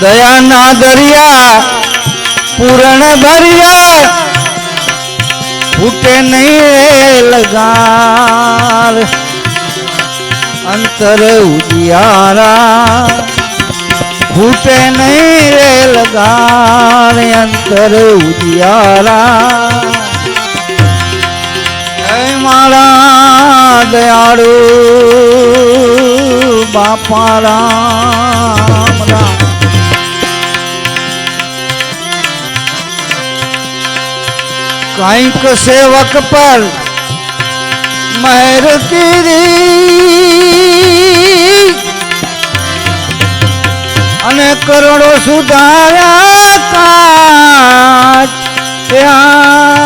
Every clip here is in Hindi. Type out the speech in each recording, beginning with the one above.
દયાના દરિયા, પૂરણ ભર્યા ફૂટે નહીં લગાર. અંતર ઉજિયારા ફૂટે નહીં રે લગાર. અંતર ઉજિયારા મારા દયાળુ બાપા કંઈક સેવક પર મહેર અને કરોડો સુધાર્યા કાચ ત્યાં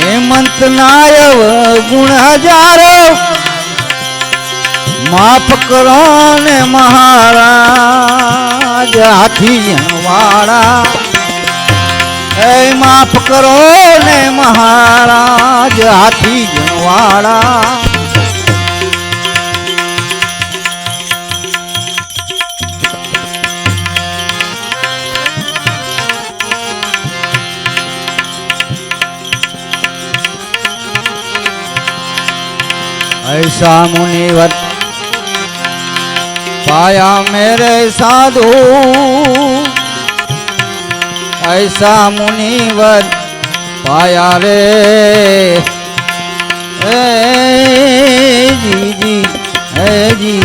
હેમંત નાયવ ગુણ હજારો. માફ કરો ને મહારાજ. હાથી વાળા એ માફ કરો ને મહારાજ હાથી વાળા ऐसा मुनिवर पाया मेरे साधु ऐसा मुनिवर पाया रे ए जी जी ए जी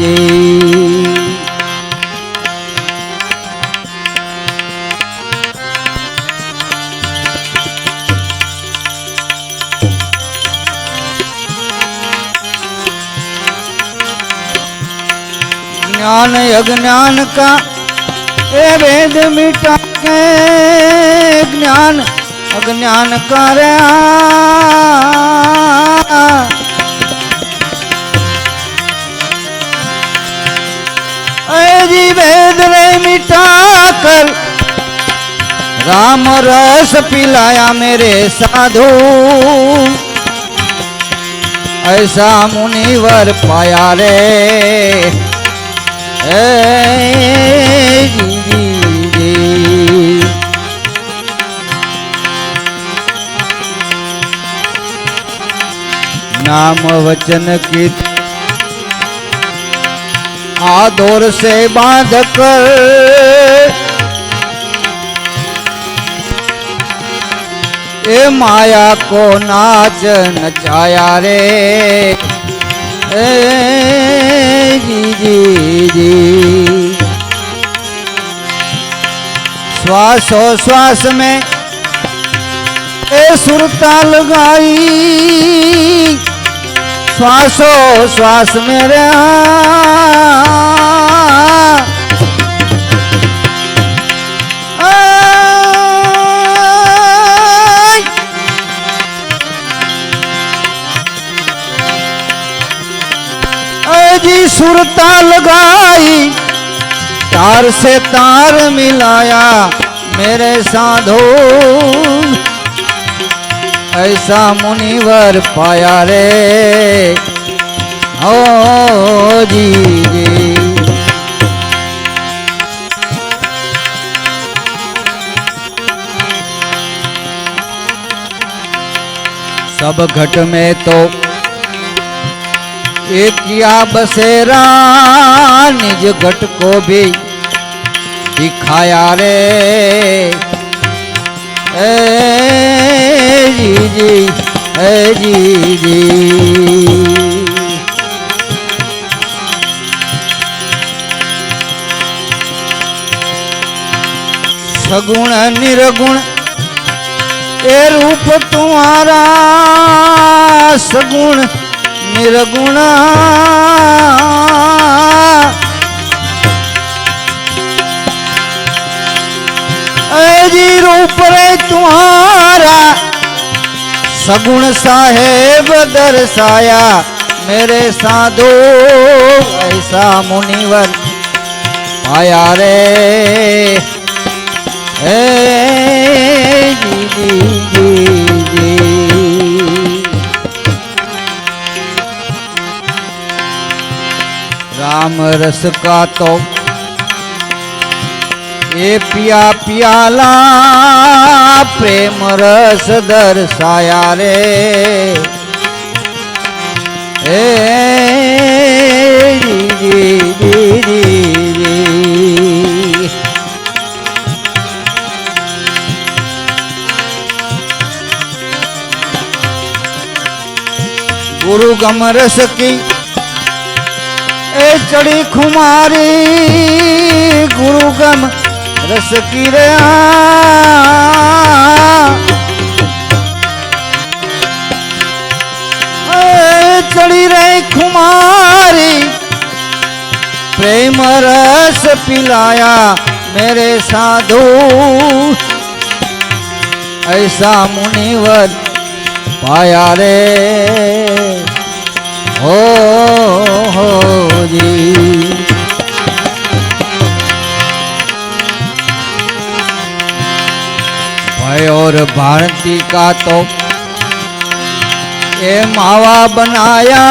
जी ज्ञान अज्ञान का। ए वेद मिटा के ज्ञान अज्ञान कर जी रे मिटा कर राम रस पिलाया मेरे साधु। ऐसा मुनिवर पाया रे। नाम वचन की आदोर से बाँध कर ए माया को नाच नचाया रे। ए जी जी जी श्वासो श्वास में ए सुरताल गाई श्वासो जी सुरता लगाई, तार से तार मिलाया मेरे साधो। ऐसा मुनिवर पाया रे। ओ जी जी। सब घट में तो किया बसेरा, निज घट को भी दिखाया रे। ए, जी जी, ए, जी जी। सगुण, निर्गुण, ए रूप तुम्हारा, सगुण निर्गुण जी रूप रे तुम्हारा, सगुण साहेब दर्शाया, मेरे साधु ऐसा मुनिवर पाया रे। जी जी राम रस का तो। ये पिया पियाला, प्रेम रस दर्शाया रे। ए जी जी जी जी गुरु गमरस की चढ़ी खुमारी, गुरु गम रस की चढ़ी रे खुमारी, प्रेम रस पिलाया मेरे साधु। ऐसा मुनिवर पाया रे। हो हो, जी। भाई, और भारती का तो ये मावा बनाया।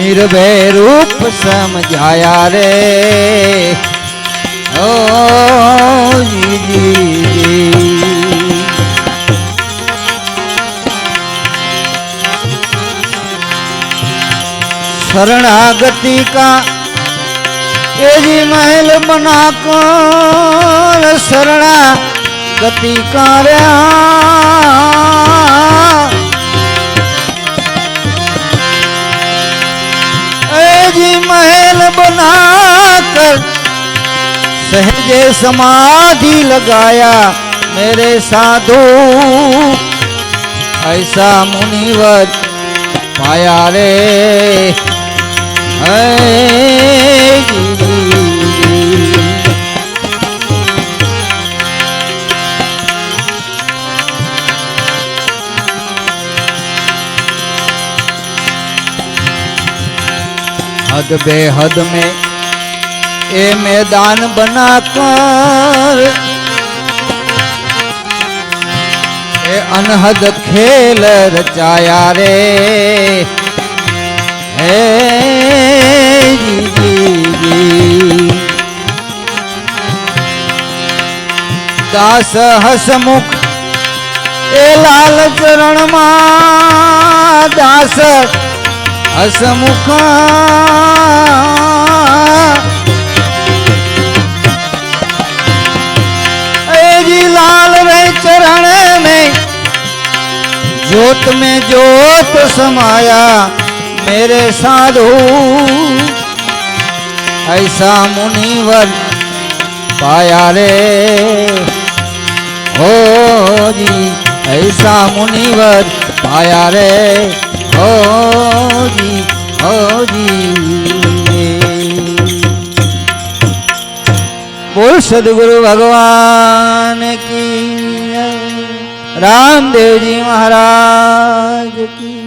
निर्भय रूप समझाया रे। ओ, जी जी। शरणागति का जी महल बना कर शरणागति का रे ए जी महल बना कर सहजे समाधि लगाया मेरे साधु ऐसा मुनिवर पाया रे। हद बेहद में ए मैदान बनाकर ये अनहद खेल रचाया रे हे जी जी जी દાસ હસમુખ એ લાલ ચરણમાં દાસ હસમુખ ए जी लाल रे चरण में जोत में जोत समाया मेरे साधु, ऐसा मुनिवर पाया रे। हो जी, ऐसा मुनिवर पाया रे। हो जी हो जी। बोल सदगुरु भगवान की रामदेव जी महाराज की